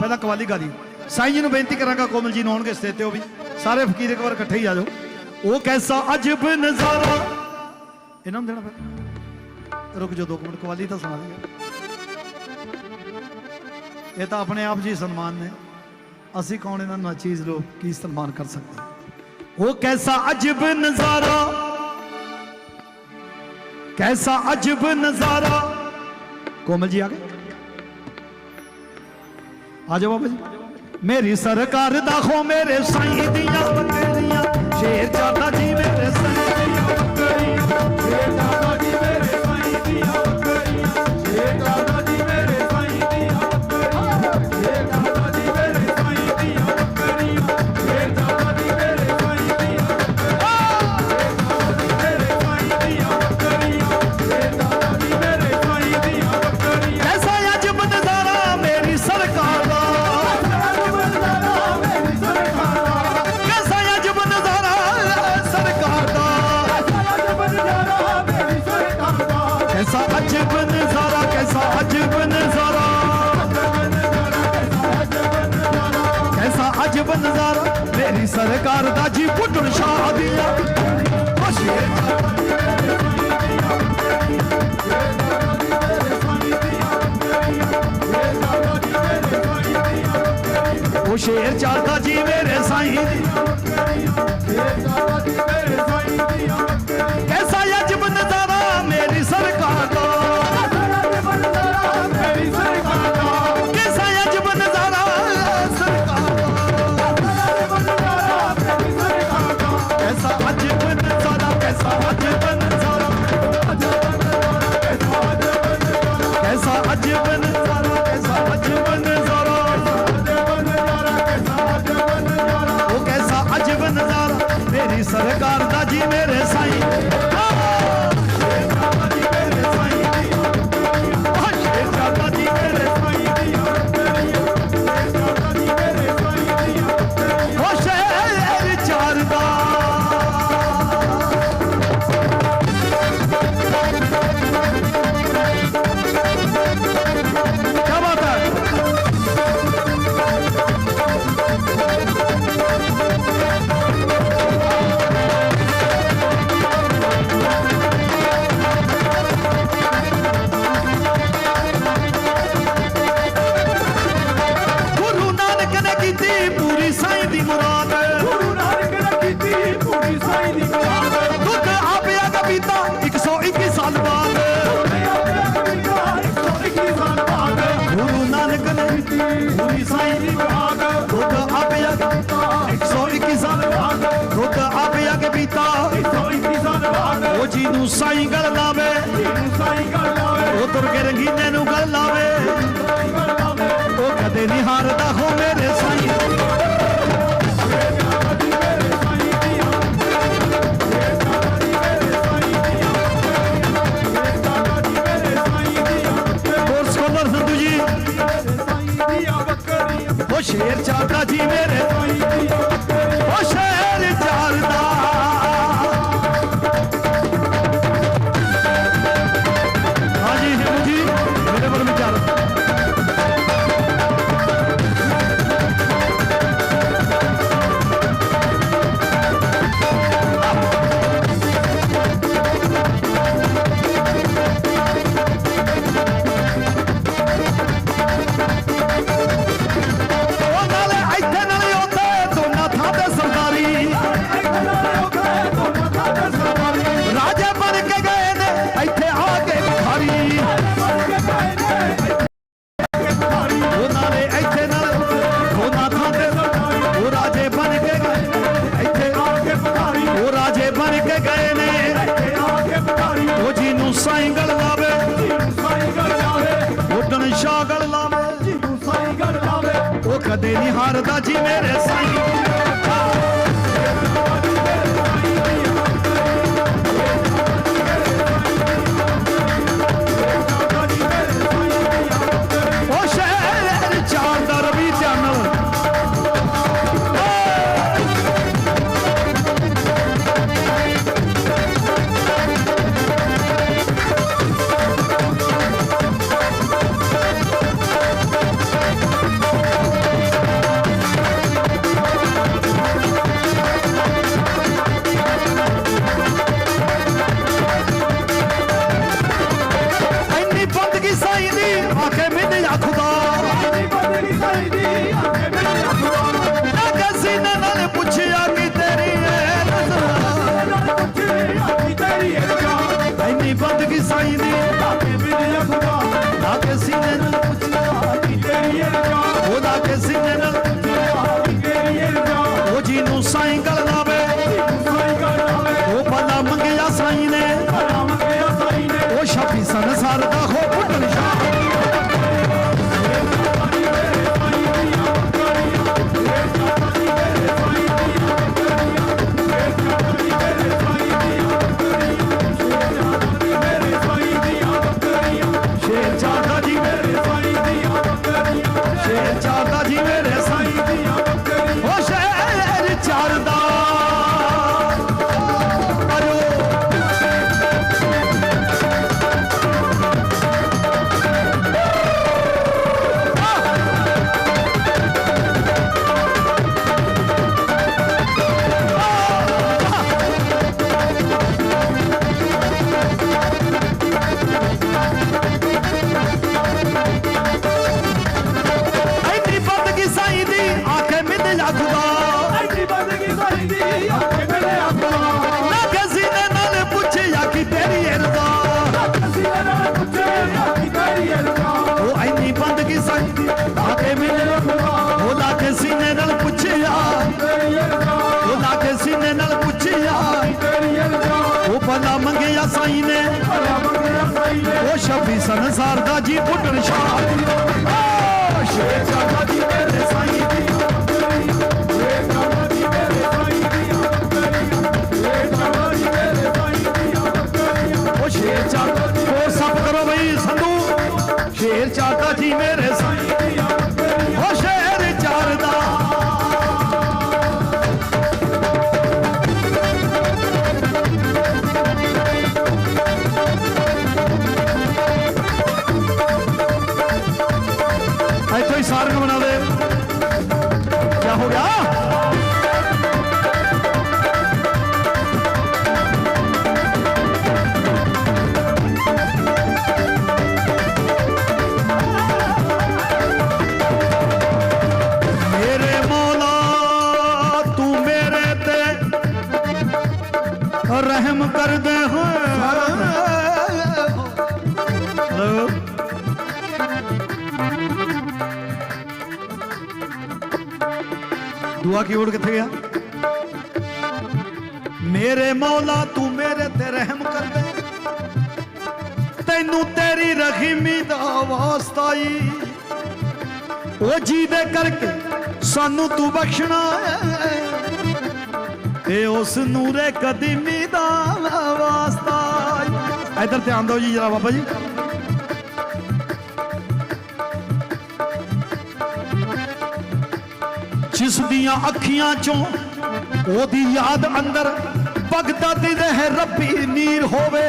ਪਹਿਲਾਂ ਕਵਾਲੀ ਗਾ ਲਈ ਸਾਈਂ ਜੀ ਨੂੰ ਬੇਨਤੀ ਕਰਾਂਗਾ ਕੋਮਲ ਜੀ ਨੂੰ ਆਉਣਗੇ ਸਟੇਜ ਤੇ ਉਹ ਵੀ। ਸਾਰੇ ਫਕੀਰ ਇੱਕ ਵਾਰ ਇਕੱਠੇ ਹੀ ਆ ਜਾਓ। ਉਹ ਕੈਸਾ ਅਜਬ ਨਜ਼ਾਰਾ। ਇਹਨਾਂ ਨੂੰ ਦੇਣਾ ਫਿਰ। ਰੁਕ ਜਾਓ ਦੋ ਕੁ ਮਿੰਟ, ਕਵਾਲੀ ਤਾਂ ਸੁਣਾ ਦਿਓ। ਇਹ ਤਾਂ ਆਪਣੇ ਆਪ ਜੀ ਸਨਮਾਨ ਨੇ। ਅਸੀਂ ਕੌਣ ਇਹਨਾਂ ਨੂੰ ਚੀਜ਼ ਲੋਕ ਕੀ ਸਨਮਾਨ ਕਰ ਸਕਦੇ ਉਹ ਕੈਸਾ ਅਜਬ ਨਜ਼ਾਰਾ। ਕੈਸਾ ਅਜਬ ਨਜ਼ਾਰਾ। ਕੋਮਲ ਜੀ ਆ ਗਏ? ਆ ਜਾਓ ਬਾਬਾ ਜੀ। ਮੇਰੀ ਸਰਕਾਰ ਦਾ ਖੋ ਮੇਰੇ ਸਾਈਂ ਦੀਆਂ ਬੱਕਰੀਆਂ ਦਾ ਕੈਸਾ ਅਜਬ ਨਜ਼ਾਰਾ ਕੈਸਾ ਅਜਬ ਨਜ਼ਾਰਾ ਕੈਸਾ ਅਜਬ ਨਜ਼ਾਰਾ ਮੇਰੀ ਸਰਕਾਰ ਦਾ ਜੀ ਪੁੱਟਣ ਸ਼ਾਹ ਦੀਆਂ। ਉਹ ਸ਼ੇਰ ਉਹ ਜੀ ਮੇਰੇ ਸਾਈਂ। ਨੇ ਕੀਤੀ ਪੂਰੀ ਸਾਈਂ ਦੀ ਮੁਰਾਦ ਦੁੱਧ ਆਪਿਆ ਦਾ ਪੀਤਾ 121 ਸਾਲ ਬਾਅਦ ਦੁੱਧ ਆਪਿਆ ਕੇ ਪੀਤਾ ਉਹ ਜੀ ਨੂੰ ਸਾਈ ਗਲ ਲਾਵੇ ਉਹ ਤੁਰ ਕੇ ਰੰਗੀਨੇ ਨੂੰ ਗਲ ਲਾਵੇ ਉਹ ਕਦੇ ਨਹੀਂ ਹਾਰਦਾ ਹੋ ਮੇਰੇ ਉਹ ਚਾਹਤਾ ਜੀ ਮੇਰੇ ਹਾਰਦਾ ਮਿਲਿਆ ਖੁਦਾ ਐਡੀ ਬੰਦਗੀ ਸਾਈਦੀ ਆਕੇ ਮਿਲਿਆ ਖੁਦਾ ਨਾ ਕਿਸੇ ਨੇ ਨਾਲ ਪੁੱਛਿਆ ਕਿ ਤੇਰੀ ਇਹ ਰਜ਼ਾ ਅਸੀਂ ਇਹਨਾਂ ਪੁੱਛੇ ਆਕੀ ਤੇਰੀ ਅਰਜ਼ਾ ਉਹ ਐਨੀ ਬੰਦਗੀ ਸਾਈ ਆ ਕੇ ਮਿਲਿਆ ਉਹ ਲਾ ਕੇ ਸੀਨੇ ਨਾਲ ਪੁੱਛਿਆ ਤੇਰੀ ਅਰਜ਼ਾ ਉਹ ਲਾ ਕੇ ਸੀਨੇ ਨਾਲ ਪੁੱਛਿਆ ਤੇਰੀ ਅਰਜ਼ਾ ਉਹ ਭਲਾ ਮੰਗਿਆ ਸਾਈ ਨੇ ਭਲਾ ਮੰਗਿਆ ਸਾਈ ਨੇ ਉਹ ਸ਼ਫੀ ਸੰਸਾਰ ਦਾ ਜੀ ਪੁੱਟਣ ਸ਼ਾਹ। ਕੀਬੋਰਡ ਕਿੱਥੇ ਗਿਆ? ਮੇਰੇ ਮੌਲਾ, ਤੂੰ ਮੇਰੇ ਤੇ ਰਹਿਮ ਕਰ ਦੇ। ਤੈਨੂੰ ਤੇਰੀ ਰਹੀਮੀ ਦਾ ਵਾਸਤਾ ਈ ਉਹ ਜਿਹਦੇ ਕਰਕੇ ਸਾਨੂੰ ਤੂੰ ਬਖਸ਼ਣਾ ਤੇ ਉਸ ਨੂਰੇ ਕਦੀਮੀ ਦਾ ਵਾਸਤਾ ਈ। ਇੱਧਰ ਧਿਆਨ ਦਿਓ ਜੀ ਜਰਾ ਬਾਬਾ ਜੀ। ਜਿਸ ਦੀਆਂ ਅੱਖੀਆਂ ਚੋਂ ਉਹਦੀ ਯਾਦ ਅੰਦਰ ਬਗਦਾਦੀ ਦੇ ਹੈ ਰੱਬੀ ਨੀਰ ਹੋਵੇ,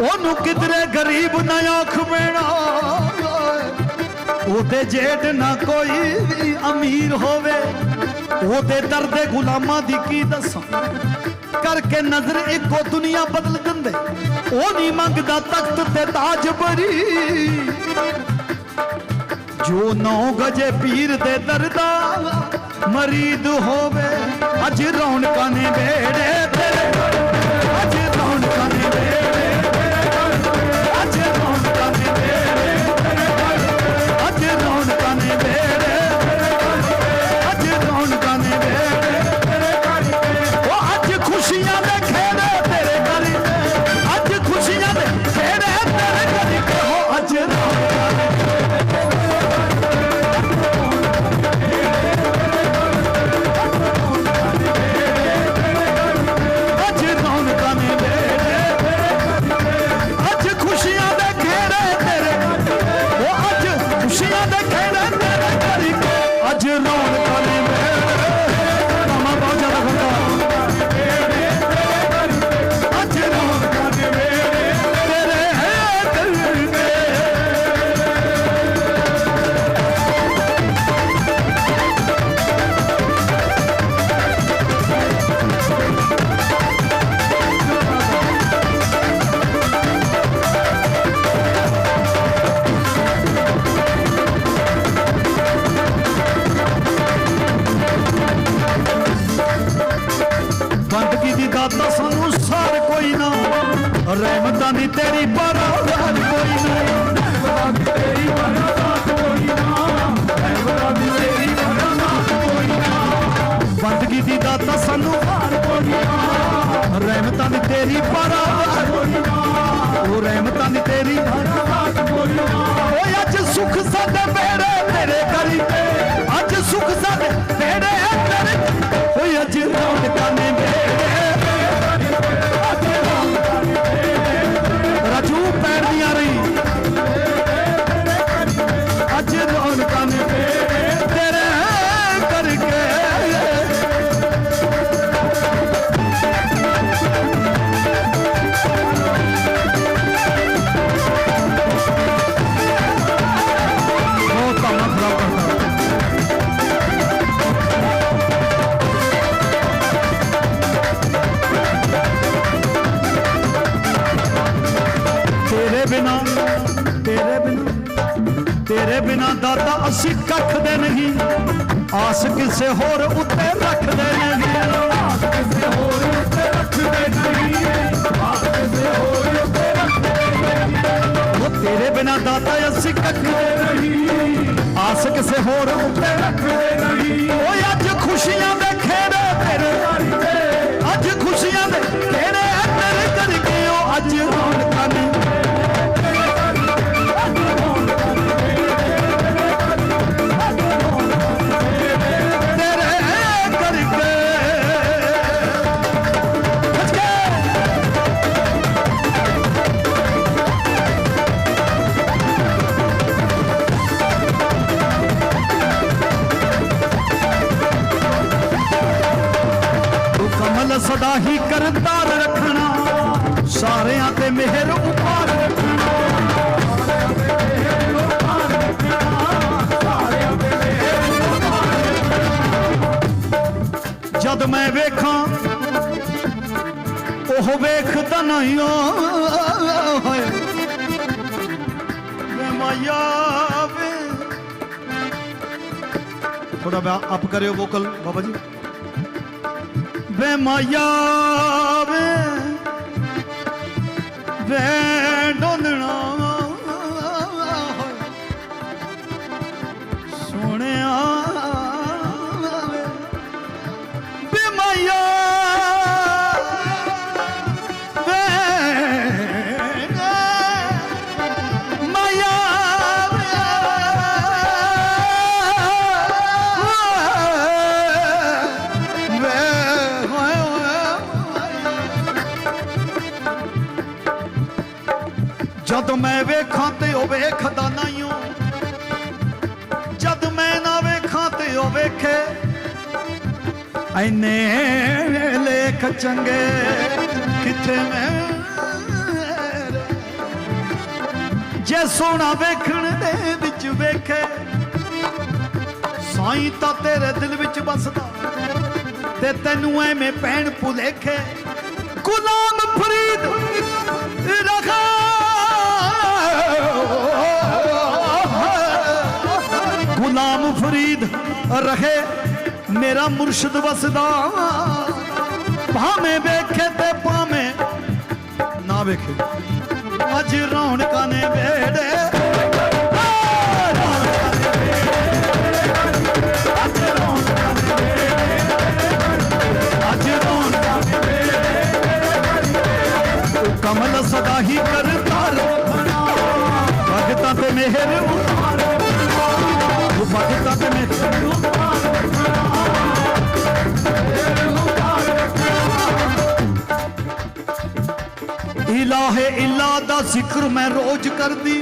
ਉਹਨੂੰ ਕਿਧਰੇ ਗਰੀਬ ਨਾ ਆਖ ਬੈਣਾ ਉਹਦੇ ਜੇਠ ਨਾ ਕੋਈ ਵੀ ਅਮੀਰ ਹੋਵੇ, ਉਹਦੇ ਦਰਦੇ ਗੁਲਾਮਾਂ ਦੀ ਕੀ ਦੱਸਾਂ? ਕਰਕੇ ਨਜ਼ਰ ਇੱਕੋ ਦੁਨੀਆ ਬਦਲ ਦਿੰਦੇ, ਉਹ ਨਹੀਂ ਮੰਗਦਾ ਤਖਤ ਤੇ ਤਾਜ ਬਰੀ। ਜੋ ਨੌ ਗਜੇ ਪੀਰ ਦੇ ਦਰਦਾ ਮਰੀਦ ਹੋਵੇ ਅੱਜ ਰੌਣਕਾਂ ਨੇ ਵੇੜੇ ਦਾਤਾ ਅਸੀਂ ਕੱਖ ਦੇ ਨਹੀਂ। ਆਸ ਕਿਸੇ ਹੋਰ ਉੱਤੇ ਰੱਖਦੇ ਨਹੀਂ। ਕਿਸੇ ਹੋਰ ਉੱਤੇ ਰੱਖਦੇ ਨਹੀਂ। ਆਸ ਕਿਸੇ ਹੋਰ ਉੱਤੇ ਉਹ ਤੇਰੇ ਬਿਨਾ ਦਾਤਾ ਅਸੀਂ ਕੱਖ ਦੇ ਨਹੀਂ। ਆਸ ਕਿਸੇ ਹੋਰ ਉੱਤੇ ਰੱਖਦੇ ਵੇਖਾਂ, ਉਹ ਵੇਖਦਾ ਨਹੀਂ ਹੋਏ ਵੇ ਮਾਇਆ ਵੇ। ਥੋੜਾ ਅਪ ਕਰਿਓ ਵੋਕਲ ਬਾਬਾ ਜੀ। ਵੇ ਮਾਇਆ ਵੇ। ਵੇ ਡੋਲਣਾ ਚੰਗੇ ਕਿੱਥੇ ਮੈਂ? ਜੇ ਸੋਨਾ ਵੇਖਣ ਦੇ ਵਿੱਚ ਵੇਖੇ, ਸਾਈਂ ਤਾਂ ਤੇਰੇ ਦਿਲ ਵਿੱਚ ਵਸਦਾ। ਤੇ ਤੈਨੂੰ ਐਵੇਂ ਪੈਣ ਭੁਲੇਖੇ। ਗੁਲਾਮ ਫਰੀਦ ਰਖਾ। ਗੁਲਾਮ ਫਰੀਦ ਰਹੇ, ਮੇਰਾ ਮੁਰਸ਼ਿਦ ਵਸਦਾ। ਭਾਵੇਂ ਵੇਖੇ ਤੇ ਭਾਵੇਂ ਨਾ ਵੇਖੇ। ਅੱਜ ਰੌਣਕਾਂ ਨੇ ਵੇੜੇ ਇਲਾ ਜ਼ਿਕਰ ਮੈਂ ਰੋਜ਼ ਕਰਦੀ।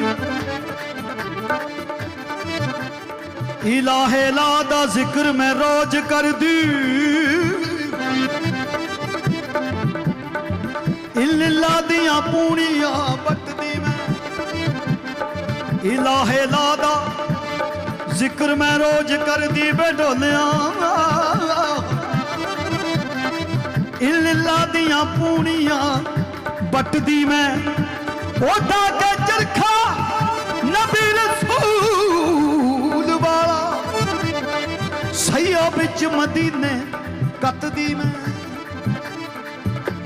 ਇਲਾਹੇ ਲਾ ਦਾ ਜ਼ਿਕਰ ਮੈਂ ਰੋਜ਼ ਕਰਦੀ। ਇਲਾ ਦੀਆਂ ਪੂਣੀਆਂ ਬੱਟਦੀ ਮੈਂ। ਇਲਾਹੇ ਲਾ ਦਾ ਜ਼ਿਕਰ ਮੈਂ ਰੋਜ਼ ਕਰਦੀ ਬੇਡੋਲਿਆਂ ਇਲਾ ਦੀਆਂ ਪੂਣੀਆਂ ਬੱਟਦੀ ਮੈਂ। ਉਹਦਾ ਕੇ ਚਰਖਾ ਨਬੀ ਰਸੂਲ ਵਾਲਾ। ਸਈਆ ਵਿੱਚ ਮਦੀਨੇ ਕੱਤਦੀ ਮੈਂ।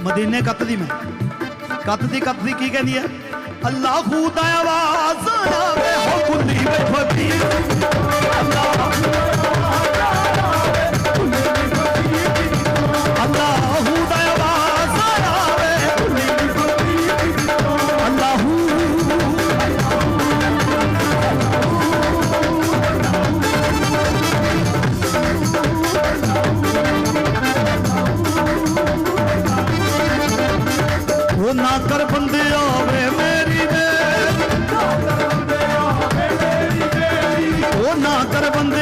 ਮਦੀਨੇ ਕੱਤਦੀ ਮੈਂ। ਕੱਤਦੀ ਕੱਤਦੀ ਕੀ ਕਹਿੰਦੀ ਹੈ ਅੱਲਾਹੂ ਦਾ ਆਵਾਜ਼ ਆਵੇ ਹੋ ਕੁੱਲੀ ਵਿੱਚ ਫਕੀਰ ಬಂದ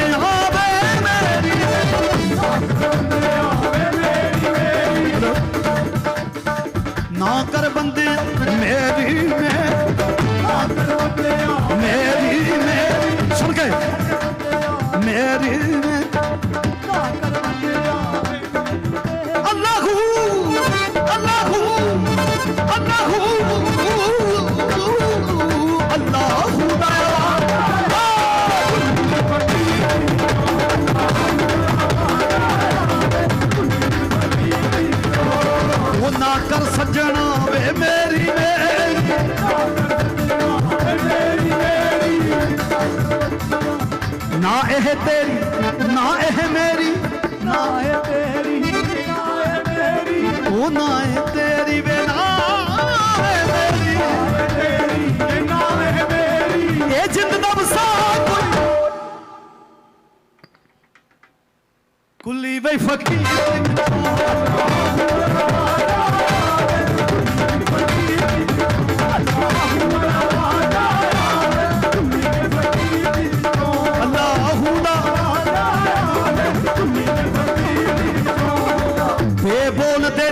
ਕੁੱਲੀ ਵੇ ਫਕੀਰ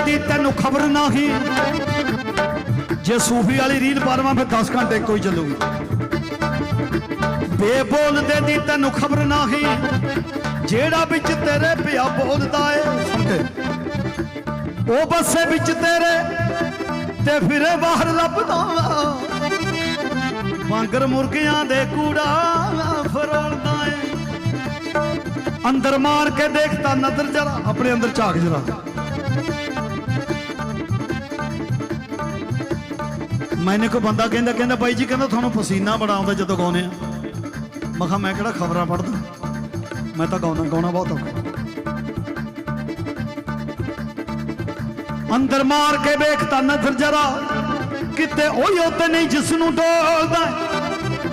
ਦੀ ਤੈਨੂੰ ਖਬਰ ਨਹੀਂ। ਜੇ ਸੂਫੀ ਵਾਲੀ ਰੀਲ ਪਾਰਵਾਂ ਫਿਰ 10 ਘੰਟੇ ਕੋਈ ਚੱਲੂਗੀ। ਬੇਬੋਲ ਦੇ ਦੀ ਤੈਨੂੰ ਖਬਰ ਨਹੀਂ। ਜਿਹੜਾ ਵਿੱਚ ਤੇਰੇ ਪਿਆ ਬੋਲਦਾ ਏ। ਉਹ ਬੱਸੇ ਵਿੱਚ ਤੇਰੇ ਤੇ ਫਿਰੇ ਬਾਹਰ ਲੱਭਦਾ ਵਾਂਗਰ ਮੁਰਗਿਆਂ ਦੇ ਕੂੜਾ ਫਰੋਲਦਾ ਏ। ਅੰਦਰ ਮਾਰ ਕੇ ਦੇਖਦਾ ਨਜ਼ਰ ਜਰਾ, ਆਪਣੇ ਅੰਦਰ ਝਾਕ ਜਰਾ। ਮੈਨੇ ਕੋ ਬੰਦਾ ਕਹਿੰਦਾ ਕਹਿੰਦਾ ਬਾਈ ਜੀ, ਕਹਿੰਦਾ ਤੁਹਾਨੂੰ ਪਸੀਨਾ ਬੜਾ ਆਉਂਦਾ ਜਦੋਂ ਗਾਉਂਦੇ ਆ। ਮੈਂ ਕਿਹਾ, ਮੈਂ ਕਿਹੜਾ ਖਬਰਾਂ ਪੜ੍ਹਦਾ? ਮੈਂ ਤਾਂ ਗਾਉਣਾ ਗਾਉਣਾ ਬਹੁਤ ਔਖਾ। ਅੰਦਰ ਮਾਰ ਕੇ ਵੇਖਤਾ ਨਜ਼ਰ ਜਰਾ, ਕਿਤੇ ਉਹੀ ਉੱਤੇ ਨਹੀਂ ਜਿਸ ਨੂੰ ਡੋਲਦਾ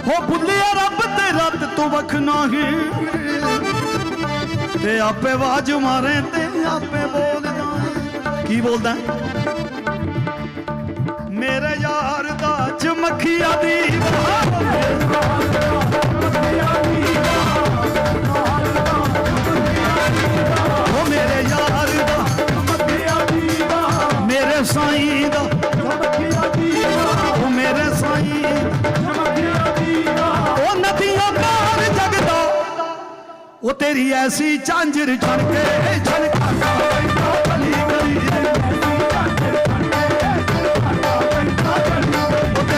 ਹੋ। ਭੁੱਲਿਆ ਰੱਬ ਤੇ ਰੱਤ ਤੋਂ ਵਖ ਨਹੀਂ। ਤੇ ਆਪੇ ਆਵਾਜ਼ ਮਾਰੇ ਤੇ ਆਪੇ ਬੋਲਦਾ ਕੀ ਬੋਲਦਾ ਮੇਰੇ ਯਾਰ ਦਾ ਚਮਖੀਆ ਦੀ ਉਹ ਉਹ ਤੇਰੀ ਐਸੀ ਝਾਂਜਰ ਛਣ ਕੇ ਛਣਕਾ